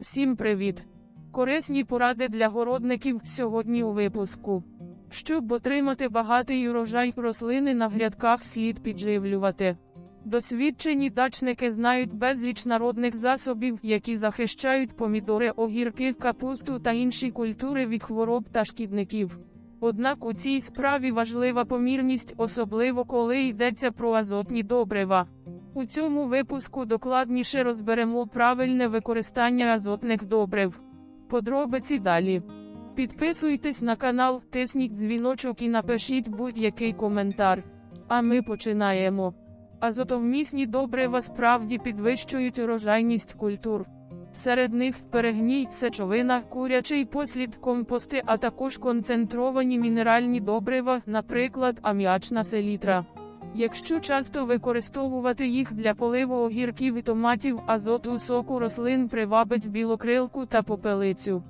Всім привіт! Корисні поради для городників сьогодні у випуску. Щоб отримати багатий урожай рослини на грядках слід підживлювати. Досвідчені дачники знають безліч народних засобів, які захищають помідори, огірки, капусту та інші культури від хвороб та шкідників. Однак у цій справі важлива помірність, особливо коли йдеться про азотні добрива. У цьому випуску докладніше розберемо правильне використання азотних добрив. Подробиці далі. Підписуйтесь на канал, тисніть дзвіночок і напишіть будь-який коментар. А ми починаємо. Азотовмісні добрива справді підвищують урожайність культур. Серед них перегній, сечовина, курячий послід, компости, а також концентровані мінеральні добрива, наприклад, аміачна селітра. Якщо часто використовувати їх для поливу огірків і томатів, азот у соку рослин привабить білокрилку та попелицю.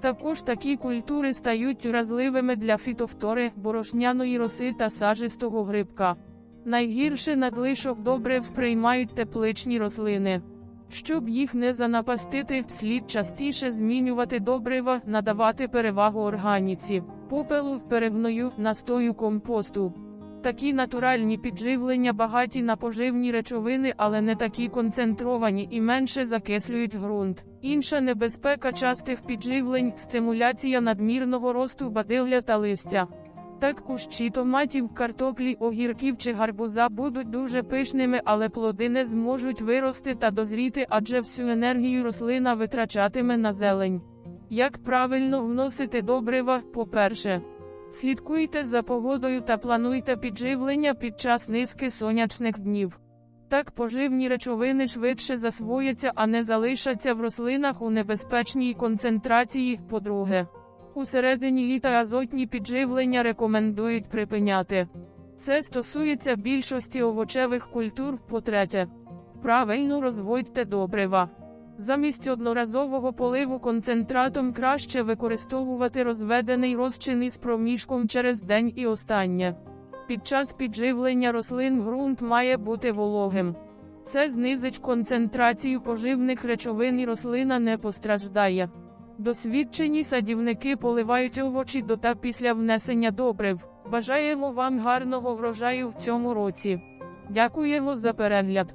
Також такі культури стають вразливими для фітофтори, борошняної роси та сажистого грибка. Найгірше надлишок добрив сприймають тепличні рослини. Щоб їх не занапастити, слід частіше змінювати добрива, надавати перевагу органіці, попелу, перегною, настою компосту. Такі натуральні підживлення багаті на поживні речовини, але не такі концентровані і менше закислюють ґрунт. Інша небезпека частих підживлень стимуляція надмірного росту бадилля та листя. Так кущі томатів, картоплі, огірків чи гарбуза будуть дуже пишними, але плоди не зможуть вирости та дозріти, адже всю енергію рослина витрачатиме на зелень. Як правильно вносити добрива, по-перше, слідкуйте за погодою та плануйте підживлення під час низки сонячних днів. Так поживні речовини швидше засвояться, а не залишаться в рослинах у небезпечній концентрації. По-друге, у середині літа азотні підживлення рекомендують припиняти. Це стосується більшості овочевих культур. По-третє, правильно розводьте добрива. Замість одноразового поливу концентратом краще використовувати розведений розчин із проміжком через день і останнє. Під час підживлення рослин ґрунт має бути вологим. Це знизить концентрацію поживних речовин і рослина не постраждає. Досвідчені садівники поливають овочі до та після внесення добрив. Бажаємо вам гарного врожаю в цьому році. Дякуємо за перегляд.